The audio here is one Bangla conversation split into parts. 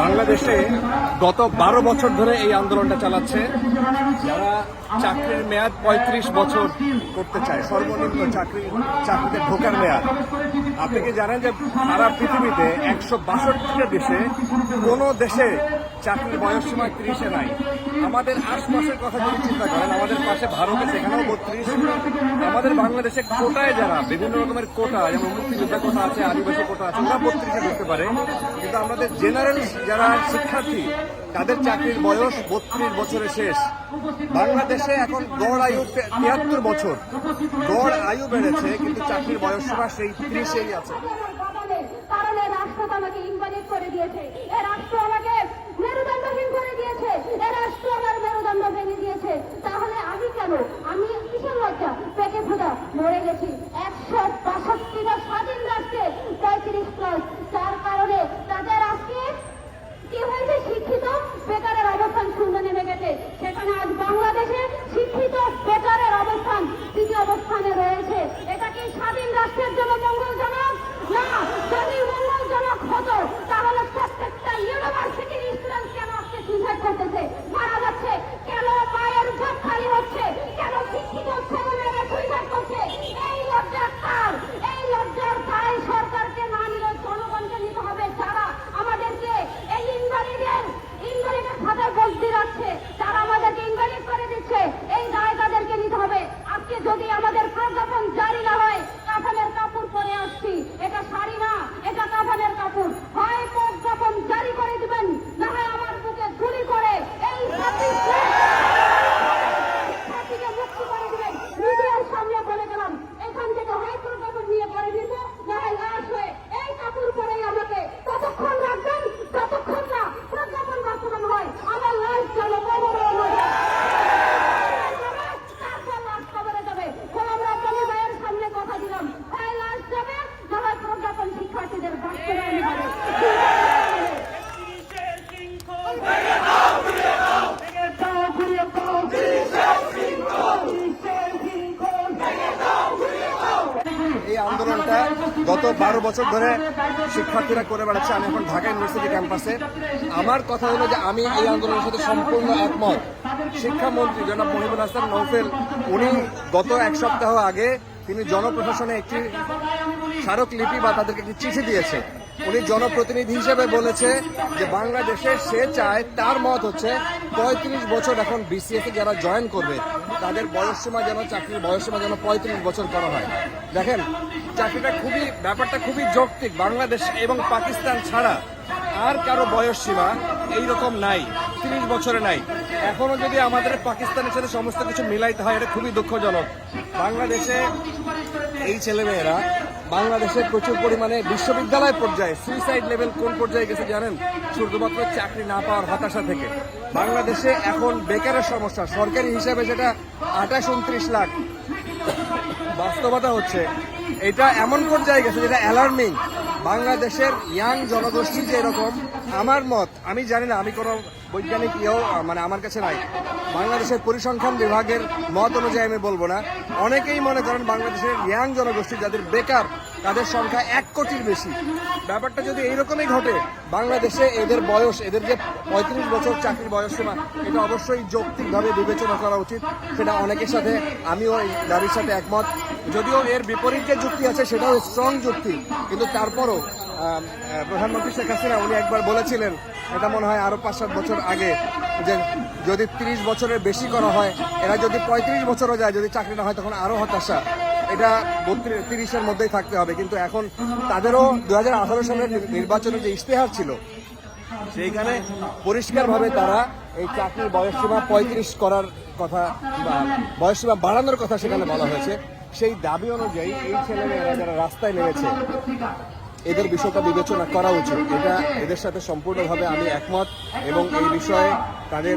বাংলাদেশে গত বারো বছর ধরে এই আন্দোলনটা চালাচ্ছে। যারা চাকরির মেয়াদ পঁয়ত্রিশ বছর করতে চায়, সর্বনিম্ন চাকরি চাকরিতে ঢোকার মেয়াদ। আপনি কি জানেন যে সারা পৃথিবীতে একশো বাষট্টিটা দেশে কোনো দেশে চাকরির বয়সসীমা ত্রিশে নাই। আমাদের আশপাশের কথা যদি চিন্তা করেন, আমাদের পাশে ভারতে সেখানেও বত্রিশ। আমাদের বাংলাদেশে কোটায় যারা, বিভিন্ন রকমের কোটা, যেমন মুক্তিযোদ্ধা কোটা আছে, আদিবাসী কোটা আছে, ওরা বত্রিশে ঢুকতে পারে। কিন্তু আমাদের জেনারেল যারা শিক্ষার্থী, তাদের চাকরির বয়স বত্রিশ বছরে শেষ। বাংলাদেশে এখন গড় আয়ু তিয়াত্তর বছর। গড় আয়ু বেড়েছে, কিন্তু চাকরির বয়সসীমা সেই ত্রিশেই আছে। করে দিয়েছে। রাষ্ট্র পঁয়ত্রিশ প্লাস যার কারণে তাদের আজকে কি হয়েছে শিক্ষিত বেকারের অবস্থান শূন্য নেমে গেছে সেখানে আজ বাংলাদেশে শিক্ষিত বেকারের অবস্থান তৃতীয় অবস্থানে রয়েছে এটা কি স্বাধীন রাষ্ট্রের জন্য মঙ্গলজনক না যদি মঙ্গলজনক হতো তাহলে প্রত্যেকটা ইউনিভার্সিটির স্টুডেন্ট কেন আজকে সুইসাইড করতেছে মারা যাচ্ছে কেন মায়ের জব খালি হচ্ছে কেন শিক্ষিত ছেলেমেয়েরা সুইসাইড করছে এই লজ্জার কার এই লজ্জার দায় সরকারকে না নিলে জনগণকে নিতে হবে যারা আমাদেরকে এই ইনভালিডের ইনভালিডের খাতায় বসতি রাখছে তারা আমাদেরকে ইনভালিড করে দিচ্ছে এই দায় তাদেরকে নিতে হবে আজকে যদি আমাদের প্রজ্ঞাপন জারি না হয় কাফনের কাপড় পরে আসছি এটা শাড়ি না এটা কাফনের কাপড় হয় প্রজ্ঞাপন জারি করে দিবেন না হয় আমার বুকে গুলি করে এই ছাব্বিশে শিক্ষার্থীকে মুক্তি করে দিবেন মিডিয়ার সামনে বলে গেলাম এখান থেকে হয় প্রজ্ঞাপন নিয়ে করে দিব না হয় লাশ হয়ে এই কাপড় পরেই আমাকে ততক্ষণ রাখবেন ততক্ষণ না প্রজ্ঞাপন বাস্তবায়ন হয় আমার লাশ যেন কবরে নয় তারপর লাশ কবরে যাবে তো আমরা বলি ভাইয়ের সামনে কথা দিলাম হয় লাশ যাবে না হয় প্রজ্ঞাপন শিক্ষার্থীদের বাস্তবায়ন হবে এই আন্দোলনটা গত বারো বছর ধরে শিক্ষার্থীরা করে বেড়াচ্ছে। আমি এখন ঢাকা ইউনিভার্সিটি ক্যাম্পাসে। আমার কথা হলো যে আমি এই আন্দোলনের সাথে সম্পূর্ণ একমত। শিক্ষামন্ত্রী জনাব মহিবুল হাসান নৌফেল, উনি গত এক সপ্তাহ আগে তিনি জনপ্রশাসনে একটি স্মারকলিপি বা তাদেরকে একটি চিঠি দিয়েছে। উনি জনপ্রতিনিধি হিসেবে বলেছে যে বাংলাদেশে সে চায়, তার মত হচ্ছে পঁয়ত্রিশ বছর এখন বিসিএস যারা জয়েন করবে, তাদের বয়সসীমা যেন, চাকরির বয়সসীমা যেন পঁয়ত্রিশ বছর করা হয়। দেখেন, চাকরিটা খুবই, ব্যাপারটা খুবই যৌক্তিক। বাংলাদেশ এবং পাকিস্তান ছাড়া আর কারও বয়স সীমা এইরকম নাই, তিরিশ বছরে নাই। এখনও যদি আমাদের পাকিস্তানের সাথে সমস্ত কিছু মিলাইতে হয়, এটা খুবই দুঃখজনক। বাংলাদেশে এই ছেলেমেয়েরা বাংলাদেশে প্রচুর পরিমাণে বিশ্ববিদ্যালয় পর্যায়ে সুইসাইড লেভেল কোন পর্যায়ে গেছে জানেন? শুধুমাত্র চাকরি না পাওয়ার হতাশা থেকে। বাংলাদেশে এখন বেকারের সমস্যা। সরকারি হিসাবে সেটা আঠাশ উনত্রিশ লাখ। বাস্তবতা হচ্ছে, এটা এমন পর্যায়ে গেছে যেটা অ্যালার্মিং বাংলাদেশের ইয়াং জনগোষ্ঠী যে এরকম আমার মত, আমি জানি না, আমি কোনো বৈজ্ঞানিক ইয়েও মানে আমার কাছে নাই। বাংলাদেশের পরিসংখ্যান বিভাগের মত অনুযায়ী আমি বলব না। অনেকেই মনে করেন বাংলাদেশের ইয়াং জনগোষ্ঠী যাদের বেকার, তাদের সংখ্যা এক কোটির বেশি। ব্যাপারটা যদি এইরকমই ঘটে, বাংলাদেশে এদের বয়স, এদের যে পঁয়ত্রিশ বছর চাকরির বয়স সীমা এটা অবশ্যই যৌক্তিকভাবে বিবেচনা করা উচিত। সেটা অনেকের সাথে, আমিও এই দাবির সাথে একমত। যদিও এর বিপরীত যে যুক্তি আছে, সেটাও স্ট্রং যুক্তি। কিন্তু তারপরও প্রধানমন্ত্রী শেখ হাসিনা, উনি একবার বলেছিলেন, এটা মনে হয় আরও পাঁচ সাত বছর আগে, যে যদি তিরিশ বছরের বেশি করা হয়, এরা যদি পঁয়ত্রিশ বছরও যায়, যদি চাকরি না হয়, তখন আরও হতাশা। এটা বত্রিশ, তিরিশের মধ্যেই থাকতে হবে। কিন্তু এখন তাদেরও দু হাজার আঠারো সালের নির্বাচনের যে ইশতেহার ছিল, সেইখানে পরিষ্কারভাবে তারা এই চাকরির বয়সসীমা পঁয়ত্রিশ করার কথা বা বয়সসীমা বাড়ানোর কথা সেখানে বলা হয়েছে। সেই দাবি অনুযায়ী এই ছেলেমেয়েরা যারা রাস্তায় নেমেছে এদের বিষয়টা বিবেচনা করা উচিত। এটা এদের সাথে সম্পূর্ণভাবে আমি একমত এবং এই বিষয়ে তাদের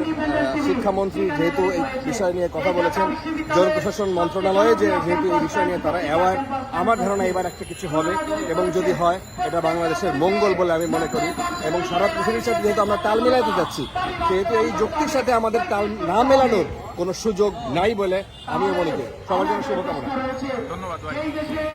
শিক্ষামন্ত্রী যেহেতু এই বিষয় নিয়ে কথা বলেছেন জনপ্রশাসন মন্ত্রণালয়ে যে যেহেতু এই বিষয় নিয়ে তারা অ্যাওয়ার আমার ধারণা এবার একটা কিছু হবে এবং যদি হয়, এটা বাংলাদেশের মঙ্গল বলে আমি মনে করি এবং সারা পৃথিবীর সাথে যেহেতু আমরা তাল মেলাতে যাচ্ছি, সেহেতু এই যুক্তির সাথে আমাদের তাল না মেলানোর কোনো সুযোগ নাই বলে আমিও মনে করি। সবার জন্য শুভকামনা।